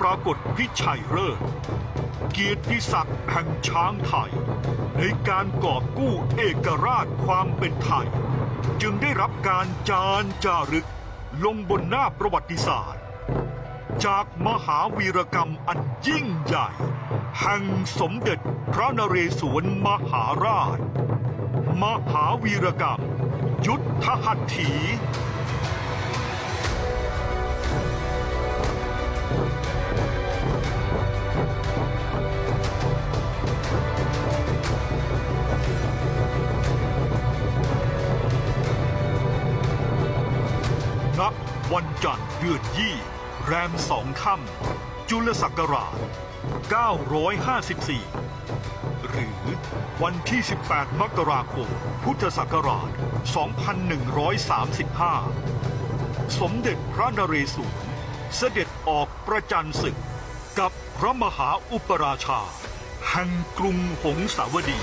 ปรากฏพิชัยเลิศเกียรติศักดิ์แห่งช้างไทย ในการกอบกู้เอกราชความเป็นไทย จึงได้รับการจานจารึกลงบนหน้าประวัติศาสตร์ จากมหาวีรกรรมอันยิ่งใหญ่ แห่งสมเด็จพระนเรศวรมหาราช มหาวีรกรรม ยุทธหัตถี ณวันจันทร์เดือนยี่ แรมสองค่ำจุลศักราช 954 หรือวันที่ 18 มกราคม พุทธศักราช 2135 สมเด็จพระนเรศวรเสด็จออกประจันศึกกับพระมหาอุปราชา แห่งกรุงหงสาวดี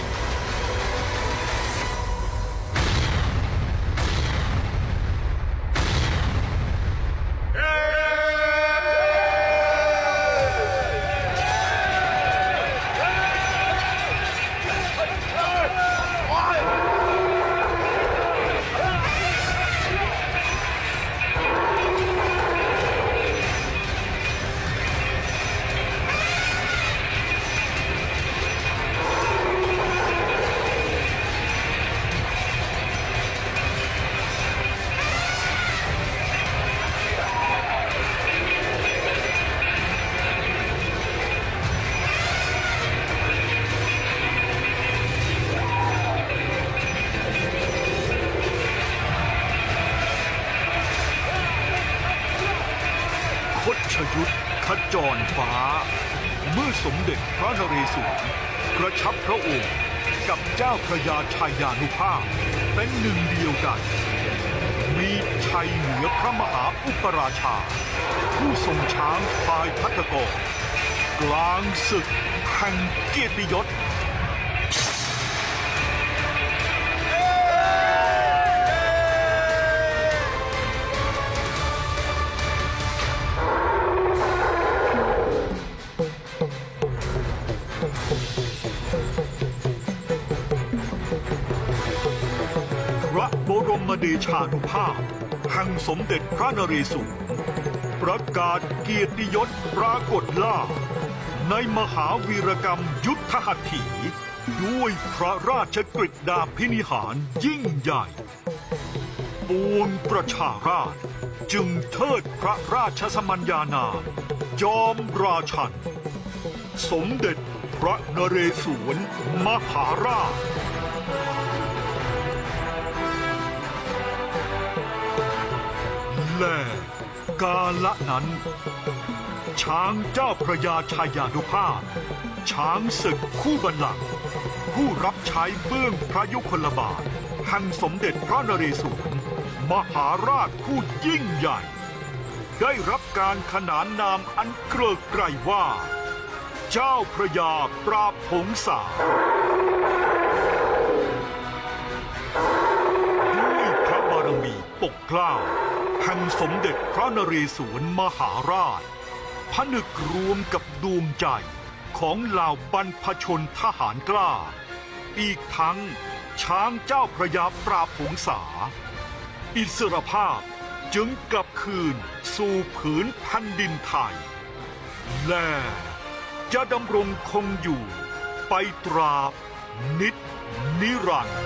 คดชยุทธขจรฟ้า เมื่อสมเด็จพระนเรศวรกระชับพระองค์กับเจ้าพระยาชัยยานุภาพ เป็นหนึ่งเดียวกัน มีชัยเหนือพระมหาอุปราชา ผู้ทรงช้างพายพัตกรกลางศึกแห่งเกียรติยศ บรมเดชานุภาพแห่งสมเด็จพระนเรศวรประกาศเกียรติยศปรากฏล่า ในมหาวีรกรรมยุทธหัตถี ด้วยพระราชกฤษดาพินิหารยิ่งใหญ่ปวงประชาราชจึงเทิดพระราชสมัญญานามจอมราชัน สมเด็จพระนเรศวรมหาราช แลกาละนั้น ช้างเจ้าพระยาชายานุภาพ ช้างศึกคู่บัลลังก์ผู้รับใช้เบื้องพระยุคลบาทแห่งสมเด็จพระนเรศวรมหาราชผู้ยิ่งใหญ่ ได้รับการขนานนามอันเกริกไกรว่า เจ้าพระยาปราบหงสาด้วยพระบารมีปกเกล้า แห่งสมเด็จพระนเรศวรมหาราชผนึกรวมกับดวงใจของเหล่าบรรพชนทหารกล้า อีกทั้งช้างเจ้าพระยาปราบหงสาอิสรภาพจึงกลับคืนสู่ผืนแผ่นดินไทย และจะดำรงคงอยู่ไปตราบนิดนิรันดร์